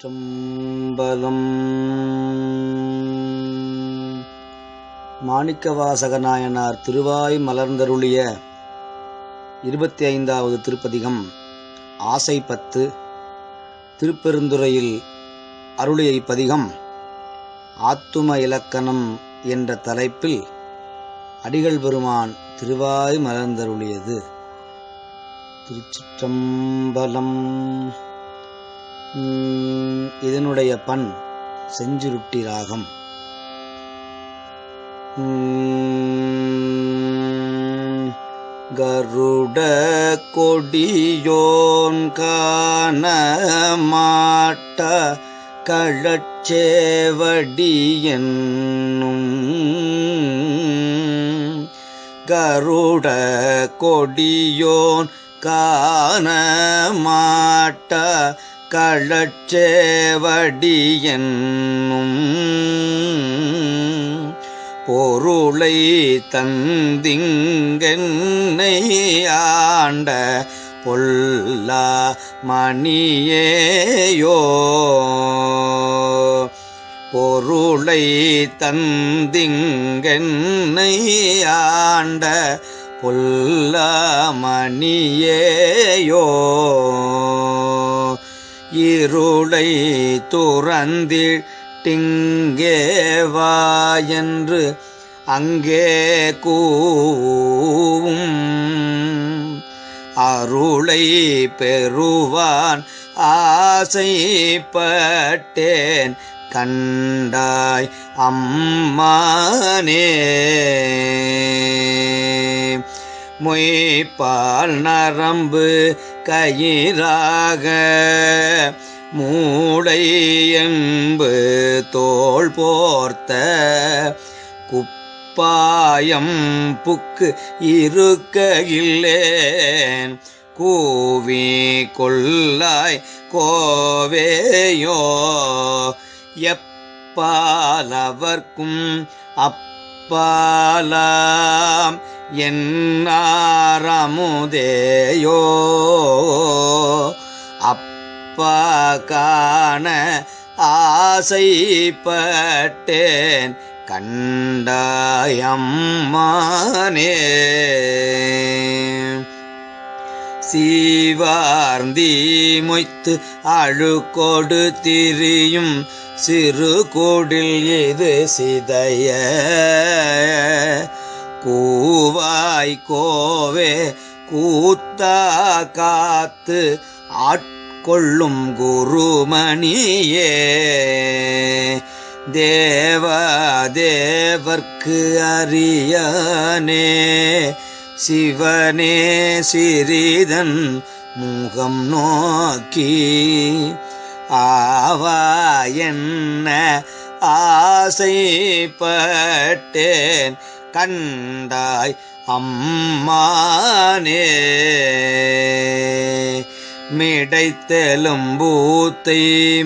திருச்சிற்றம்பலம் மாணிக்கவாசக நாயனார் திருவாய் மலர்ந்தருளிய இருபத்தி ஐந்தாவது திருப்பதிகம் ஆசை பத்து திருப்பெருந்துறையில் அருளிய இப்பதிகம் ஆத்தும இலக்கணம் என்ற தலைப்பில் அடிகள் பெருமான் திருவாய் மலர்ந்தருளியது. திருச்சிற்றம்பலம். இதனுடைய பண் செஞ்சுருட்டி ராகம். கருட கொடியோன் காண மாட்ட கழச்சேவடி கருட கொடியோன் காண மாட்ட கழச்சேவடி பொருளை தந்திங்கென்னை ஆண்ட பொல்லா மணியேயோ. பொருளை தந்திங்கென்னை ஆண்ட பொல்லா மணியேயோ. இருளை துறந்திட்டிங்கே வா என்று அங்கே கூவும். அருளை பெறுவான் ஆசைப்பட்டேன் கண்டாய் அம்மானே. மொய்பால் நரம்பு கயிறாக மூளை என்பு தோள் போர்த்த குப்பாயம் புக்கு இருக்கையில்லேன். கூவி கொள்ளாய் கோவேயோ எப்பாலவர்க்கும் அப்பாலாம் என்னாரமுதேயோ அப்பா காண ஆசைப்பட்டேன் கண்டாயம்மானே. சீவார்ந்தி மொய்த்து அழுக்கொடு திரியும் சிறு கூடில் இது சிதைய? கூவாய் கோவே கூத்தா காத்து ஆட்கொள்ளும் குருமணியே. தேவ தேவர்க்கு அரியனே சிவனே சிறிதன் முகம் நோக்கி ஆவா என்ன ஆசைப்பட்டேன் கண்டாய் அம்மானே. மிடைத்தெலும்பூத்தை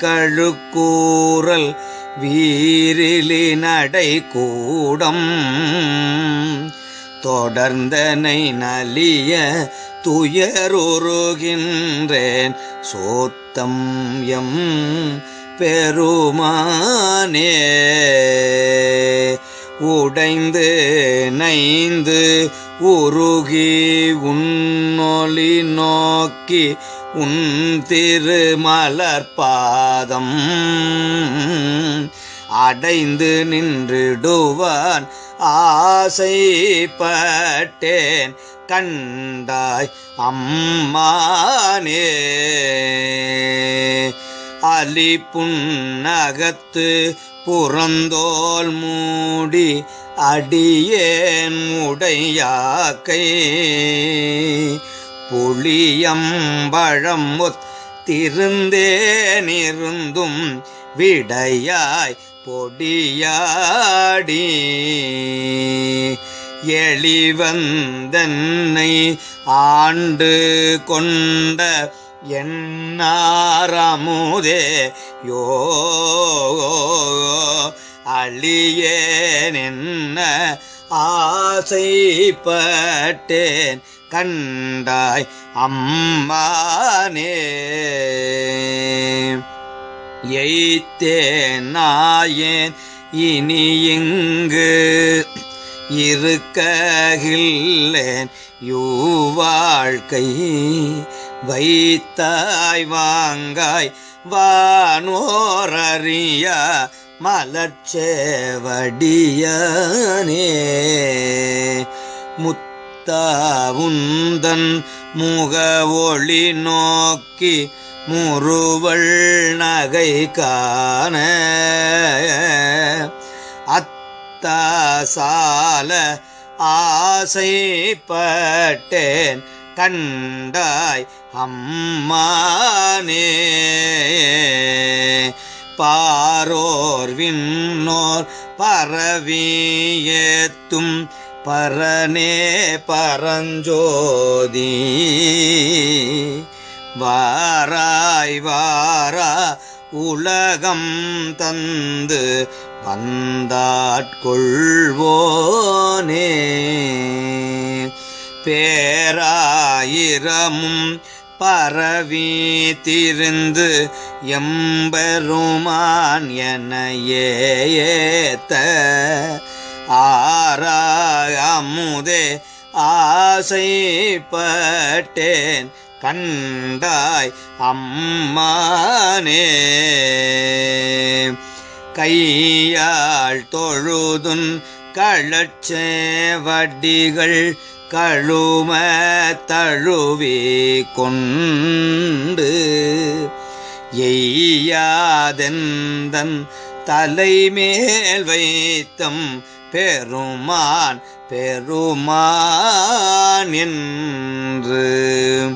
மிக்கழுக்கூறல் வீரிலி நடை கூடம். தொடர்ந்தனை நலிய துயருருகின்றேன் சோத்தம் எம் பெருமானே. உடைந்து நைந்து உருகி உன்னொலி நோக்கி உன் திருமலர்பாதம் அடைந்து நின்றுடுவான் ஆசைப்பட்டேன். கண்டாய் அம்மானே. அலி புன்னகத்து புறந்தோல் மூடி அடியேன் உடையாக்கை. புளியம்பழம் ஒத்திருந்தேனிருந்தும் விடையாய் பொடியாடி. எளிவந்தன்னை ஆண்டு கொண்ட என்னாரமுதே? யோ அழியேன் ஆசைப்பட்டேன் கண்டாய் அம்மானே. எய்த்தேன் நாயேன் இனி இங்கு இருக்ககில்லேன். யூவாழ்க்கை வைத்தாய் வாங்காய் வானோரறிய மலர்ச்சேவடியனே. முத்தாவுந்தன் முக ஒளி நோக்கி முறுவள் நகை காண. அத்தாசால ஆசைப்பட்டேன் கண்டாய் அம்மானே. பாரோர் விண்ணோர் பரவியேத்தும் பரனே பரஞ்சோதி. வாராய் வாரா உலகம் தந்து வந்தாட்கொள்வோனே. பேராயிரமும் பரவி திருந்து எம்பெருமான் என ஏத்த. ஆறாமுதே ஆசைப்பட்டேன் கண்டாய் அம்மானே. கையாள் தொழுதுன் களச்சேவடிகள் கழும தழுவி கொண்டு எய்யாதெந்தன் தலைமேல் வைத்தம் பெருமான் பெருமான் என்று.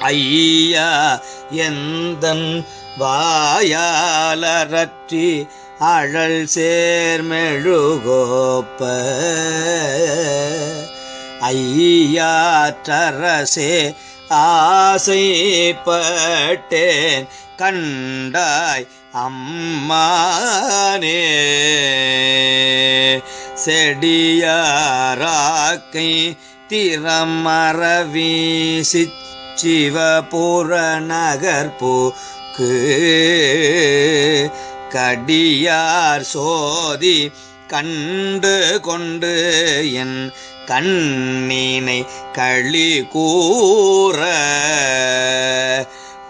ஐயா எந்தன் வாயாலரற்றி அழல் சேர்மெழுகோப்ப ஐயாற்றரசே ஆசைப்பட்டேன் கண்டாய் அம்மானே. செடியாராக்கை திறமரவீசி சிவபுர நகர்போக்கு. கடியார் சோதி கண்டு கொண்டு என் கண்ணினை களி கூற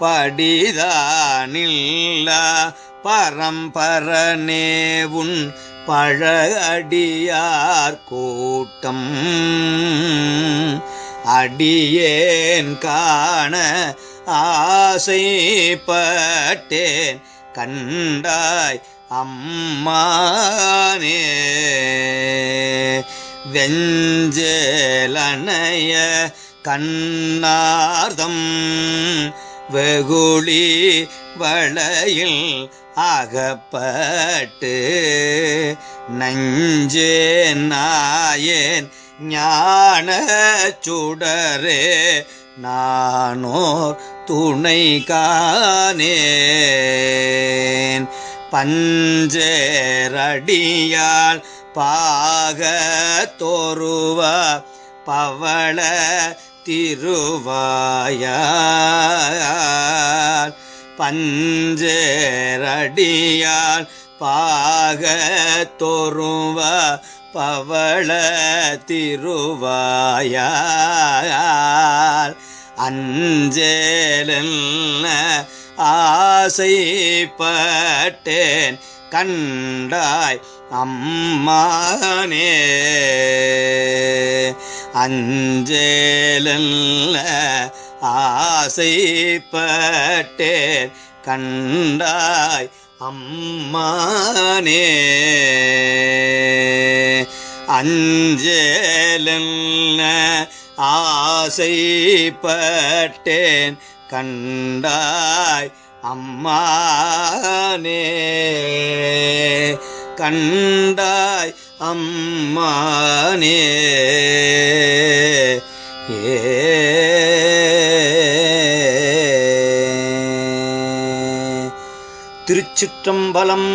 படிதானில்ல பரம்பரனே பழகடியார் கூட்டம். அடியேன் காண ஆசைப்பட்டேன் கண்டாய் அம்மானே. வெஞ்சேலனைய கண்ணார்தம் வெகுளி வளையில் அகப்பட்டு நஞ்சே நாயேன் ஞான சுடரே நானோர் துணை காணேன். பஞ்சேரடியால் பாக தோருவ பவள திருவாயால் பஞ்சேரடியால் பாக தோருவ பவள திருவாயால் அஞ்சேலல்ல ஆசைப்பட்டேன் கண்டாய் அம்மானே அஞ்சேலல்ல ஆசைப்பட்டேன். கண்டாய் அம்மானே அஞ்சேலல்ல ஆசைப்பட்டேன். கண்டாய் அம்மானே. கண்டாய் அம்மானே. ஏ. திருச்சிற்றம்பலம்